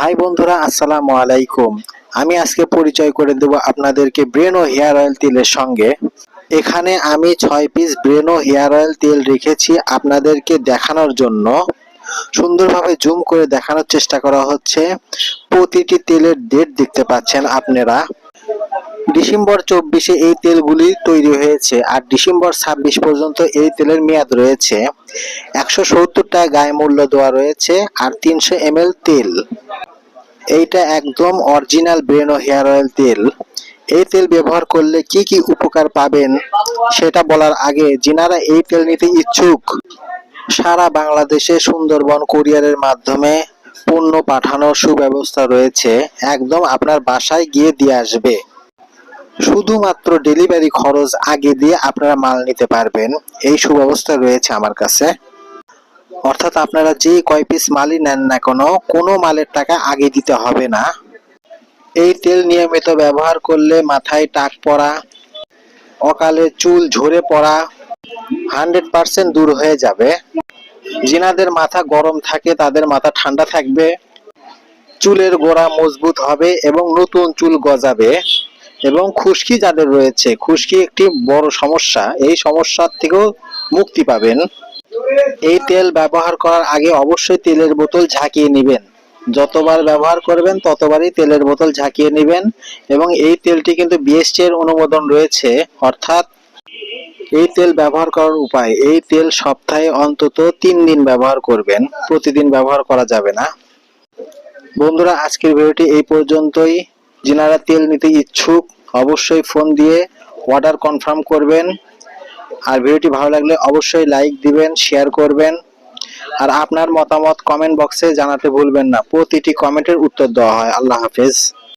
High বন্ধুরা, আসসালামু আলাইকুম। আমি আজকে পরিচয় করে দেব আপনাদেরকে ব্রেনো হেয়ার অয়েল তেলের সঙ্গে। এখানে আমি ছয় পিস ব্রেনো হেয়ার অয়েল তেল রেখেছি আপনাদেরকে দেখানোর জন্য। সুন্দরভাবে জুম করে দেখানোর চেষ্টা করা হচ্ছে। প্রতিটি তেলের ডেট দেখতে পাচ্ছেন আপনারা। ডিসেম্বর চব্বিশে এই তেলগুলি তৈরি হয়েছে আর ডিসেম্বর ছাব্বিশ পর্যন্ত এই তেলের মেয়াদ রয়েছে। একশো সত্তর টাকা গায়ে মূল্য দেওয়া রয়েছে আর তিনশো এম তেল। এইটা একদম অরিজিনাল ব্রেনো হেয়ার অয়েল তেল। এই তেল ব্যবহার করলে কি কি উপকার পাবেন সেটা বলার আগে যিনারা এই তেল নিতে ইচ্ছুক, সারা বাংলাদেশে সুন্দরবন কুরিয়ারের মাধ্যমে পণ্য পাঠানোর সুব্যবস্থা রয়েছে। একদম আপনার বাসায় গিয়ে দিয়ে আসবে। শুধুমাত্র ডেলিভারি খরচ আগে দিয়ে আপনারা মাল নিতে পারবেন। এই সুব্যবস্থা রয়েছে আমার কাছে। অর্থাৎ আপনারা যে কয় পিস মালই নেন না কোনো কোনো মালের টাকা আগে দিতে হবে না। এই তেল নিয়মিত ব্যবহার করলে মাথায় টাক পড়া, অকালে চুল ঝরে পড়া হান্ড্রেড পার্সেন্ট দূর হয়ে যাবে। যিনাদের মাথা গরম থাকে, তাদের মাথা ঠান্ডা থাকবে। চুলের গোড়া মজবুত হবে এবং নতুন চুল গজাবে। এবং খুশকি যাদের রয়েছে, খুশকি একটি বড় সমস্যা। এই সমস্যার থেকেও মুক্তি পাবেন। এই তেল ব্যবহার করার আগে অবশ্যই তেলের বোতল ঝাঁকিয়ে নেবেন। যতবার ব্যবহার করবেন, ততবারই তেলের বোতল ঝাঁকিয়ে নেবেন এবং এই তেলটি কিন্তু বিএসটি এর অনুমোদন রয়েছে। অর্থাৎ এই তেল ব্যবহার করার উপায়, এই তেল সপ্তাহে অন্তত তিন দিন ব্যবহার করবেন। প্রতিদিন ব্যবহার করা যাবে না। বন্ধুরা, আজকের ভিডিওটি এই পর্যন্তই। যিনারা তেল নিতে ইচ্ছুক, অবশ্যই ফোন দিয়ে অর্ডার কনফার্ম করবেন। আর ভিডিওটি ভালো লাগলে অবশ্যই লাইক দিবেন, শেয়ার করবেন। আর আপনার মতামত কমেন্ট বক্সে জানাতে ভুলবেন না। প্রতিটি কমেন্টের উত্তর দেওয়া হয়। আল্লাহ হাফেজ।